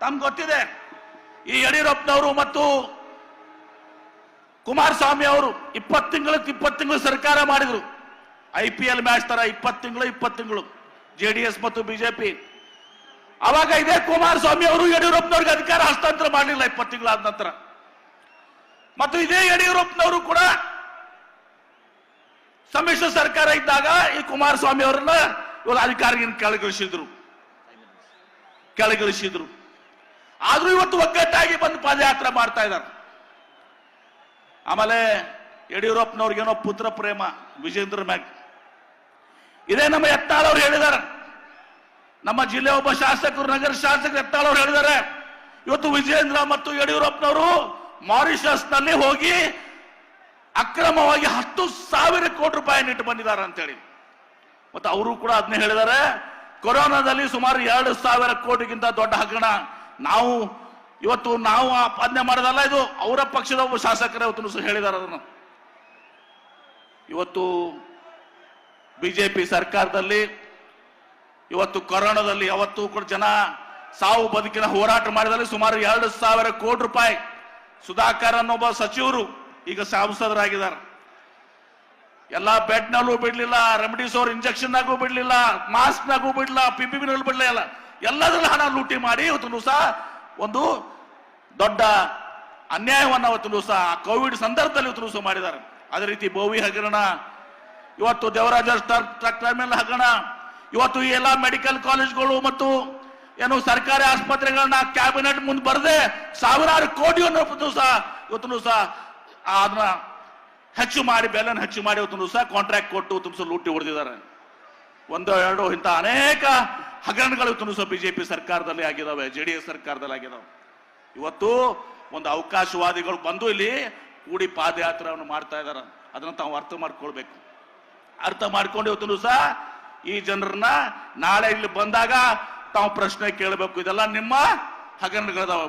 ತಮ್ಗೆ ಗೊತ್ತಿದೆ. ಈ ಯಡಿಯೂರಪ್ಪನವರು ಮತ್ತು ಕುಮಾರಸ್ವಾಮಿ ಅವರು ಇಪ್ಪತ್ತು ತಿಂಗಳು ಇಪ್ಪತ್ತು ತಿಂಗಳು ಸರ್ಕಾರ ಮಾಡಿದ್ರು. ಐ ಪಿ ಎಲ್ ಮ್ಯಾಚ್ ತರ ಇಪ್ಪತ್ ತಿಂಗಳು, ಇಪ್ಪತ್ತು ತಿಂಗಳು. ಜೆ ಡಿ ಎಸ್ ಮತ್ತು ಬಿಜೆಪಿ ಅವಾಗ ಇದೇ ಕುಮಾರಸ್ವಾಮಿ ಅವರು ಯಡಿಯೂರಪ್ಪನವ್ರಿಗೆ ಅಧಿಕಾರ ಹಸ್ತಾಂತರ ಮಾಡಲಿಲ್ಲ ಇಪ್ಪತ್ ತಿಂಗಳಾದ ನಂತರ. ಮತ್ತು ಇದೇ ಯಡಿಯೂರಪ್ಪನವರು ಕೂಡ ಸಮ್ಮಿಶ್ರ ಸರ್ಕಾರ ಇದ್ದಾಗ ಈ ಕುಮಾರಸ್ವಾಮಿ ಅವರನ್ನ ಇವರು ಅಧಿಕಾರಿಯನ್ನು ಕೆಳಗಿಳಿಸಿದ್ರು. ಕೆಳಗಿಳಿಸಿದ್ರು. ಆದ್ರೂ ಇವತ್ತು ಒಗ್ಗಟ್ಟಾಗಿ ಬಂದು ಪಾದಯಾತ್ರೆ ಮಾಡ್ತಾ ಇದ್ದಾರೆ. ಆಮೇಲೆ ಯಡಿಯೂರಪ್ಪನವ್ರಿಗೇನೋ ಪುತ್ರ ಪ್ರೇಮ, ವಿಜೇಂದ್ರ ಮ್ಯಾಗ್. ಇದೇ ನಮ್ಮ ಎತ್ತಾಳವ್ರು ಹೇಳಿದ್ದಾರೆ. ನಮ್ಮ ಜಿಲ್ಲೆ ಒಬ್ಬ ಶಾಸಕರು, ನಗರ ಶಾಸಕರು ಎತ್ತಾಳವ್ರು ಹೇಳಿದ್ದಾರೆ. ಇವತ್ತು ವಿಜೇಂದ್ರ ಮತ್ತು ಯಡಿಯೂರಪ್ಪನವರು ಮಾರಿಷಸ್ನಲ್ಲಿ ಹೋಗಿ ಅಕ್ರಮವಾಗಿ ಹತ್ತು ಸಾವಿರ ಕೋಟಿ ರೂಪಾಯಿ ಇಟ್ಟು ಬಂದಿದ್ದಾರೆ ಅಂತೇಳಿ. ಮತ್ತು ಅವರು ಕೂಡ ಅದನ್ನೇ ಹೇಳಿದ್ದಾರೆ. ಕೊರೋನಾದಲ್ಲಿ ಸುಮಾರು ಎರಡು ಸಾವಿರ ಕೋಟಿಗಿಂತ ದೊಡ್ಡ ಹಗರಣ. ನಾವು, ಇವತ್ತು ನಾವು ಆ ಪಾದನೆ ಮಾಡೋದಲ್ಲ ಇದು, ಅವರ ಪಕ್ಷದ ಒಬ್ಬ ಶಾಸಕರೇ ಇವತ್ತು ಹೇಳಿದಾರ ಅದನ್ನು. ಇವತ್ತು ಬಿಜೆಪಿ ಸರ್ಕಾರದಲ್ಲಿ, ಇವತ್ತು ಕೊರೋನಾದಲ್ಲಿ, ಯಾವತ್ತೂ ಕೂಡ ಜನ ಸಾವು ಬದುಕಿನ ಹೋರಾಟ ಮಾಡಿದಲ್ಲಿ ಸುಮಾರು ಎರಡು ಸಾವಿರ ಕೋಟಿ ರೂಪಾಯಿ ಸುಧಾಕರ್ ಅನ್ನೊಬ್ಬ ಸಚಿವರು ಈಗ ಸಂಸದರಾಗಿದ್ದಾರೆ. ಎಲ್ಲ ಬೆಡ್ ನಲ್ಲೂ ಬಿಡ್ಲಿಲ್ಲ, ರೆಮಿಡಿಸೋರ್ ಇಂಜೆಕ್ಷನ್ ಬಿಡಲಿಲ್ಲ ಬಿಡ್ಲಿಲ್ಲ ಮಾಸ್ಕ್ ನಾಗೂ ಬಿಡ್ಲಿಲ್ಲ ಪಿಪಿಬಿ ನಲ್ಲಿ ಬಿಡ್ಲಿಲ್ಲ. ಎಲ್ಲದರಲ್ಲೂ ಹಣ ಲೂಟಿ ಮಾಡಿ ಇವತ್ತು ಸಹ ಒಂದು ದೊಡ್ಡ ಅನ್ಯಾಯವನ್ನು ಅವತ್ತು ಸಹ ಕೋವಿಡ್ ಸಂದರ್ಭದಲ್ಲಿ ಇವತ್ತು ಸಹ ಮಾಡಿದ್ದಾರೆ. ಅದೇ ರೀತಿ ಬೋವಿ ಹಗರಣ, ಇವತ್ತು ದೇವರಾಜ ಮೇಲೆ ಹಗರಣ, ಇವತ್ತು ಎಲ್ಲ ಮೆಡಿಕಲ್ ಕಾಲೇಜ್ಗಳು ಮತ್ತು ಏನು ಸರ್ಕಾರಿ ಆಸ್ಪತ್ರೆಗಳನ್ನ ಕ್ಯಾಬಿನೆಟ್ ಮುಂದೆ ಬರದೆ ಸಾವಿರಾರು ಕೋಟಿಯನ್ನು ಸಹ ಇವತ್ತು ಸಹ ಅದನ್ನ ಹೆಚ್ಚು ಮಾಡಿ, ಬೆಲೆನ ಹೆಚ್ಚು ಮಾಡಿ ಇವತ್ತು ಸಹ ಕಾಂಟ್ರಾಕ್ಟ್ ಕೊಟ್ಟು ಸಹ ಲೂಟಿ ಹೊಡೆದಿದ್ದಾರೆ. ಒಂದು, ಎರಡು, ಇಂಥ ಅನೇಕ ಹಗರಣಗಳು ಜೆ ಬಿಜೆಪಿ ಸರ್ಕಾರದಲ್ಲಿ ಆಗಿದಾವೆ ಜೆ ಡಿ ಎಸ್ ಸರ್ಕಾರದಲ್ಲಿ ಆಗಿದಾವೆ. ಇವತ್ತು ಒಂದು ಅವಕಾಶವಾದಿಗಳು ಬಂದು ಇಲ್ಲಿ ಕೂಡಿ ಪಾದಯಾತ್ರೆಯನ್ನು ಮಾಡ್ತಾ ಇದ್ದಾರೆ ಅದನ್ನ ತಾವು ಅರ್ಥ ಮಾಡ್ಕೊಳ್ಬೇಕು. ಅರ್ಥ ಮಾಡ್ಕೊಂಡು ಇವತ್ತು ಸಹ ಈ ಜನರನ್ನ ನಾಳೆ ಇಲ್ಲಿ ಬಂದಾಗ ತಾವು ಪ್ರಶ್ನೆ ಕೇಳಬೇಕು. ಇದೆಲ್ಲ ನಿಮ್ಮ ಹಗರಣಗಳದಾವ.